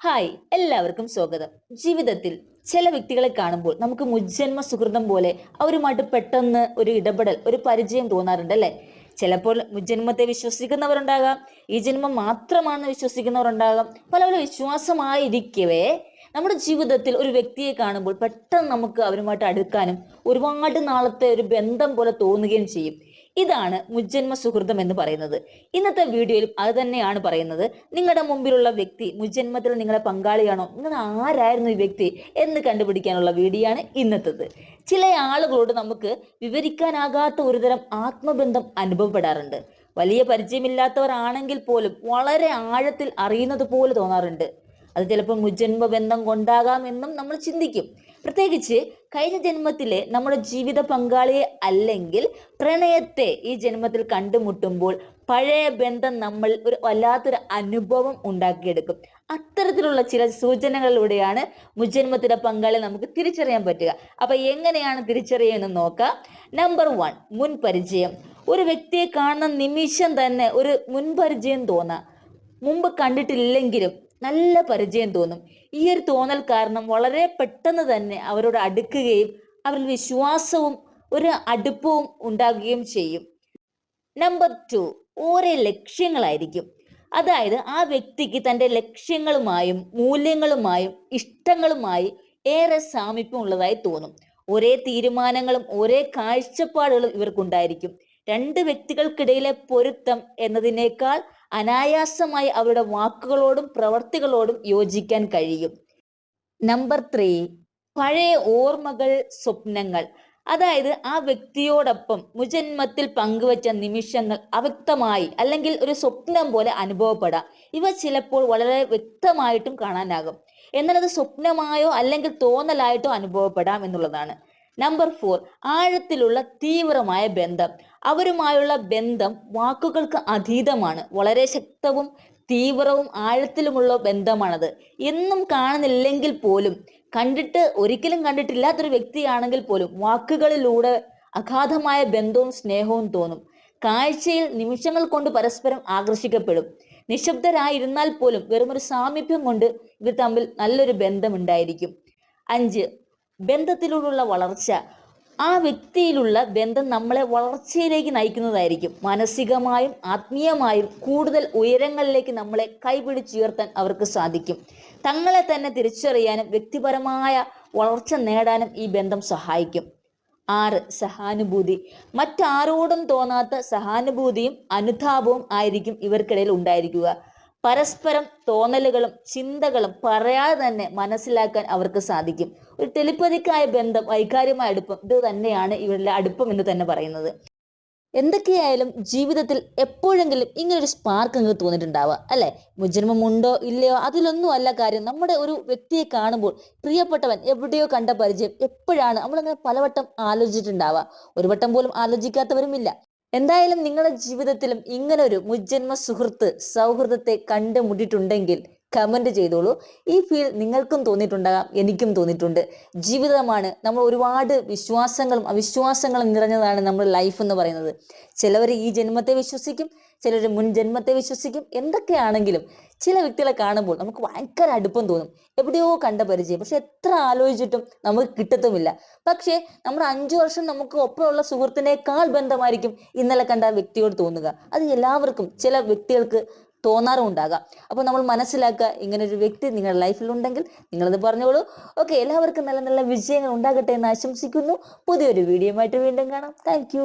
Hi എല്ലാവർക്കും സ്വാഗതം. ജീവിതത്തിൽ ചില വ്യക്തികളെ കാണുമ്പോൾ നമുക്ക് മുജ്ജന്മ സുഹൃതം പോലെ അവരുമായിട്ട് പെട്ടെന്ന് ഒരു ഇടപെടൽ ഒരു പരിചയം തോന്നാറുണ്ട് അല്ലേ? ചിലപ്പോൾ മുജ്ജന്മത്തെ വിശ്വസിക്കുന്നവരുണ്ടാകാം ഈ ജന്മം മാത്രമാണെന്ന് വിശ്വസിക്കുന്നവരുണ്ടാകാം പല പല വിശ്വാസമായിരിക്കവേ നമ്മുടെ ജീവിതത്തിൽ ഒരു വ്യക്തിയെ കാണുമ്പോൾ പെട്ടെന്ന് നമുക്ക് അവരുമായിട്ട് അടുക്കാനും ഒരുപാട് നാളത്തെ ഒരു ബന്ധം പോലെ തോന്നുകയും ചെയ്യും. ഇതാണ് മുജ്ജന്മ സുഹൃതം എന്ന് പറയുന്നത്. ഇന്നത്തെ വീഡിയോയിൽ അത് തന്നെയാണ് പറയുന്നത്. നിങ്ങളുടെ മുമ്പിലുള്ള വ്യക്തി മുജ്ജന്മത്തിൽ നിങ്ങളെ പങ്കാളിയാണോ? നിങ്ങൾ ആരായിരുന്നു ഈ വ്യക്തി എന്ന് കണ്ടുപിടിക്കാനുള്ള വീഡിയോ ആണ് ഇന്നത്തേത്. ചില ആളുകളോട് നമുക്ക് വിവരിക്കാനാകാത്ത ഒരുതരം ആത്മബന്ധം അനുഭവപ്പെടാറുണ്ട്. വലിയ പരിചയമില്ലാത്തവർ ആണെങ്കിൽ പോലും വളരെ ആഴത്തിൽ അറിയുന്നത് പോലെ തോന്നാറുണ്ട്. അത് ചിലപ്പോൾ മുജ്ജന്മ ബന്ധം കൊണ്ടാകാമെന്നും നമ്മൾ ചിന്തിക്കും. പ്രത്യേകിച്ച് കഴിഞ്ഞ ജന്മത്തിലെ നമ്മുടെ ജീവിത പങ്കാളിയെ അല്ലെങ്കിൽ പ്രണയത്തെ ഈ ജന്മത്തിൽ കണ്ടുമുട്ടുമ്പോൾ പഴയ ബന്ധം നമ്മൾ ഒരു വല്ലാത്തൊരു അനുഭവം ഉണ്ടാക്കിയെടുക്കും. അത്തരത്തിലുള്ള ചില സൂചനകളിലൂടെയാണ് മുജന്മത്തിലെ പങ്കാളി നമുക്ക് തിരിച്ചറിയാൻ പറ്റുക. അപ്പൊ എങ്ങനെയാണ് തിരിച്ചറിയുന്നത് നോക്കാം. നമ്പർ വൺ മുൻ പരിചയം ഒരു വ്യക്തിയെ കാണുന്ന നിമിഷം തന്നെ ഒരു മുൻപരിചയം തോന്നാം. മുമ്പ് കണ്ടിട്ടില്ലെങ്കിലും നല്ല പരിചയം തോന്നും. ഈ ഒരു തോന്നൽ കാരണം വളരെ പെട്ടെന്ന് തന്നെ അവരോട് അടുക്കുകയും അവരിൽ വിശ്വാസവും ഒരു അടുപ്പവും ഉണ്ടാകുകയും ചെയ്യും. നമ്പർ ടു ഓരോ ലക്ഷ്യങ്ങളായിരിക്കും. അതായത് ആ വ്യക്തിക്ക് തന്റെ ലക്ഷ്യങ്ങളുമായും മൂല്യങ്ങളുമായും ഇഷ്ടങ്ങളുമായി ഏറെ സാമീപ്യമുള്ളതായി തോന്നും. ഒരേ തീരുമാനങ്ങളും ഒരേ കാഴ്ചപ്പാടുകളും ഇവർക്കുണ്ടായിരിക്കും. രണ്ട് വ്യക്തികൾക്കിടയിലെ പൊരുത്തം എന്നതിനേക്കാൾ അനായാസമായി അവരുടെ വാക്കുകളോടും പ്രവർത്തികളോടും യോജിക്കാൻ കഴിയും. നമ്പർ ത്രീ പഴയ ഓർമ്മകൾ സ്വപ്നങ്ങൾ. അതായത് ആ വ്യക്തിയോടൊപ്പം മുജന്മത്തിൽ പങ്കുവച്ച നിമിഷങ്ങൾ അവ്യക്തമായി അല്ലെങ്കിൽ ഒരു സ്വപ്നം പോലെ അനുഭവപ്പെടാം. ഇവ ചിലപ്പോൾ വളരെ വ്യക്തമായിട്ടും കാണാനാകും. എന്നാൽ അത് സ്വപ്നമായോ അല്ലെങ്കിൽ തോന്നലായിട്ടോ അനുഭവപ്പെടാം എന്നുള്ളതാണ്. നമ്പർ ഫോർ ആഴത്തിലുള്ള തീവ്രമായ ബന്ധം. അവരുമായുള്ള ബന്ധം വാക്കുകൾക്ക് അതീതമാണ്. വളരെ ശക്തവും തീവ്രവും ആഴത്തിലുമുള്ള ബന്ധമാണത്. എന്നും കാണുന്നില്ലെങ്കിൽ പോലും കണ്ടിട്ട് ഒരിക്കലും കണ്ടിട്ടില്ലാത്തൊരു വ്യക്തിയാണെങ്കിൽ പോലും വാക്കുകളിലൂടെ അഗാധമായ ബന്ധവും സ്നേഹവും തോന്നും. കാഴ്ചയിൽ നിമിഷങ്ങൾ കൊണ്ട് പരസ്പരം ആകർഷിക്കപ്പെടും. നിശബ്ദരായിരുന്നാൽ പോലും വെറുമൊരു സാമീപ്യം കൊണ്ട് ഇവർ തമ്മിൽ നല്ലൊരു ബന്ധമുണ്ടായിരിക്കും. അഞ്ച് ബന്ധത്തിലൂടെയുള്ള വളർച്ച. ആ വ്യക്തിയിലുള്ള ബന്ധം നമ്മളെ വളർച്ചയിലേക്ക് നയിക്കുന്നതായിരിക്കും. മാനസികമായും ആത്മീയമായും കൂടുതൽ ഉയരങ്ങളിലേക്ക് നമ്മളെ കൈപിടിച്ചുയർത്താൻ അവർക്ക് സാധിക്കും. തങ്ങളെ തന്നെ തിരിച്ചറിയാനും വ്യക്തിപരമായ വളർച്ച നേടാനും ഈ ബന്ധം സഹായിക്കും. ആറ് സഹാനുഭൂതി. മറ്റാരോടും തോന്നാത്ത സഹാനുഭൂതിയും അനുതാപവും ആയിരിക്കും ഇവർക്കിടയിൽ ഉണ്ടായിരിക്കുക. പരസ്പരം തോന്നലുകളും ചിന്തകളും പറയാതെ തന്നെ മനസ്സിലാക്കാൻ അവർക്ക് സാധിക്കും. ഒരു ടെലിപ്പതിക്കായ ബന്ധം വൈകാര്യമായ അടുപ്പം ഇത് തന്നെയാണ് ഇവരുടെ അടുപ്പം എന്ന് തന്നെ പറയുന്നത്. എന്തൊക്കെയായാലും ജീവിതത്തിൽ എപ്പോഴെങ്കിലും ഇങ്ങനൊരു സ്പാർക്ക് നിങ്ങൾക്ക് തോന്നിയിട്ടുണ്ടാവുക അല്ലെ? മുജന്മം ഉണ്ടോ ഇല്ലയോ അതിലൊന്നും അല്ല കാര്യം. നമ്മുടെ ഒരു വ്യക്തിയെ കാണുമ്പോൾ പ്രിയപ്പെട്ടവൻ എവിടെയോ കണ്ട പരിചയം എപ്പോഴാണ്? നമ്മളങ്ങനെ പലവട്ടം ആലോചിച്ചിട്ടുണ്ടാവുക. ഒരു വട്ടം പോലും ആലോചിക്കാത്തവരുമില്ല. എന്തായാലും നിങ്ങളുടെ ജീവിതത്തിലും ഇങ്ങനൊരു മുജ്ജന്മ സുഹൃത്ത് സൗഹൃദത്തെ കണ്ടുമുട്ടിയിട്ടുണ്ടെങ്കിൽ കമന്റ് ചെയ്തോളൂ. ഈ ഫീൽ നിങ്ങൾക്കും തോന്നിയിട്ടുണ്ടാകാം എനിക്കും തോന്നിയിട്ടുണ്ട്. ജീവിതമാണ് നമ്മൾ ഒരുപാട് വിശ്വാസങ്ങളും അവിശ്വാസങ്ങളും നിറഞ്ഞതാണ് നമ്മുടെ ലൈഫ് എന്ന് പറയുന്നത്. ചിലവർ ഈ ജന്മത്തെ വിശ്വസിക്കും ചിലർ മുൻ ജന്മത്തെ വിശ്വസിക്കും. എന്തൊക്കെയാണെങ്കിലും ചില വ്യക്തികളെ കാണുമ്പോൾ നമുക്ക് ഭയങ്കര അടുപ്പം തോന്നും. എവിടെയോ കണ്ട പരിചയം. പക്ഷെ എത്ര ആലോചിച്ചിട്ടും നമുക്ക് കിട്ടത്തുമില്ല. പക്ഷേ നമ്മൾ അഞ്ചു വർഷം നമുക്ക് ഒപ്പമുള്ള സുഹൃത്തിനേക്കാൾ ബന്ധമായിരിക്കും ഇന്നലെ കണ്ട വ്യക്തിയോട് തോന്നുക. അത് എല്ലാവർക്കും ചില വ്യക്തികൾക്ക് തോന്നാറും ഉണ്ടാകാം അപ്പോൾ നമ്മൾ മനസ്സിലാക്കുക ഇങ്ങനെ ഒരു വ്യക്തി നിങ്ങളുടെ ലൈഫിൽ ഉണ്ടെങ്കിൽ നിങ്ങളത് പറഞ്ഞോളൂ. ഓക്കെ എല്ലാവർക്കും നല്ല നല്ല വിജയങ്ങൾ ഉണ്ടാകട്ടെ എന്ന് ആശംസിക്കുന്നു. പുതിയൊരു വീഡിയോ ആയിട്ട് വീണ്ടും കാണാം. താങ്ക്